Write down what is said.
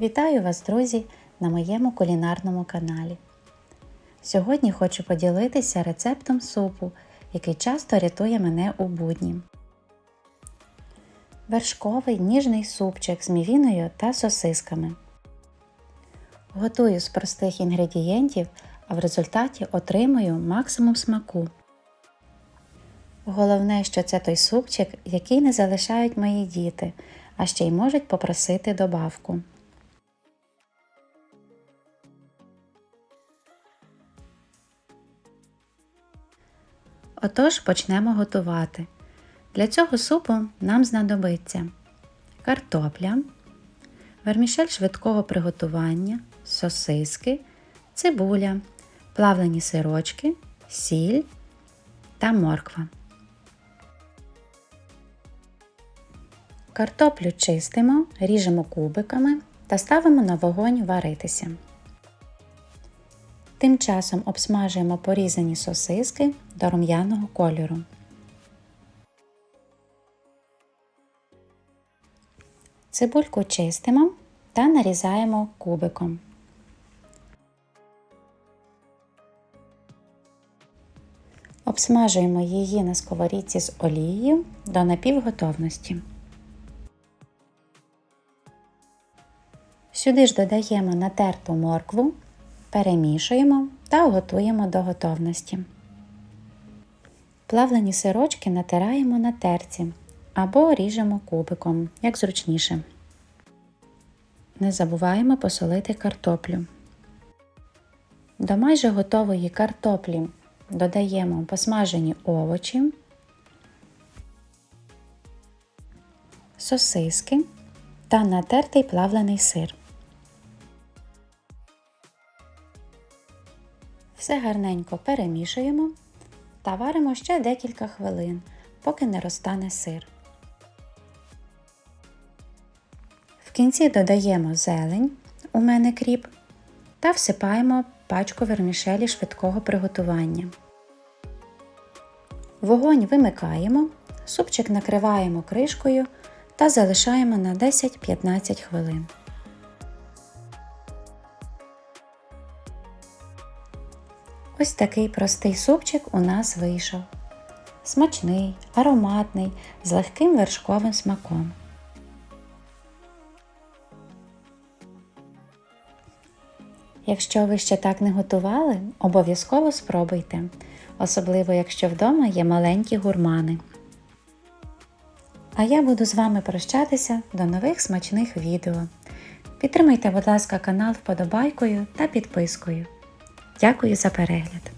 Вітаю вас, друзі, на моєму кулінарному каналі. Сьогодні хочу поділитися рецептом супу, який часто рятує мене у будні. Вершковий ніжний супчик з мівіною та сосисками. Готую з простих інгредієнтів, а в результаті отримую максимум смаку. Головне, що це той супчик, який не залишають мої діти, а ще й можуть попросити добавку. Отож почнемо готувати. Для цього супу нам знадобиться картопля, вермішель швидкого приготування, сосиски, цибуля, плавлені сирочки, сіль та морква. Картоплю чистимо, ріжемо кубиками та ставимо на вогонь варитися. Тим часом обсмажуємо порізані сосиски до рум'яного кольору. Цибульку чистимо та нарізаємо кубиком. Обсмажуємо її на сковорідці з олією до напівготовності. Сюди ж додаємо натерту моркву, перемішуємо та готуємо до готовності. Плавлені сирочки натираємо на терці або ріжемо кубиком, як зручніше. Не забуваємо посолити картоплю. До майже готової картоплі додаємо посмажені овочі, сосиски та натертий плавлений сир. Все гарненько перемішуємо та варимо ще декілька хвилин, поки не розтане сир. В кінці додаємо зелень, у мене кріп, та всипаємо пачку вермішелі швидкого приготування. Вогонь вимикаємо, супчик накриваємо кришкою та залишаємо на 10-15 хвилин. Ось такий простий супчик у нас вийшов. Смачний, ароматний, з легким вершковим смаком. Якщо ви ще так не готували, обов'язково спробуйте, особливо якщо вдома є маленькі гурмани. А я буду з вами прощатися до нових смачних відео. Підтримайте, будь ласка, канал вподобайкою та підпискою. Дякую за перегляд!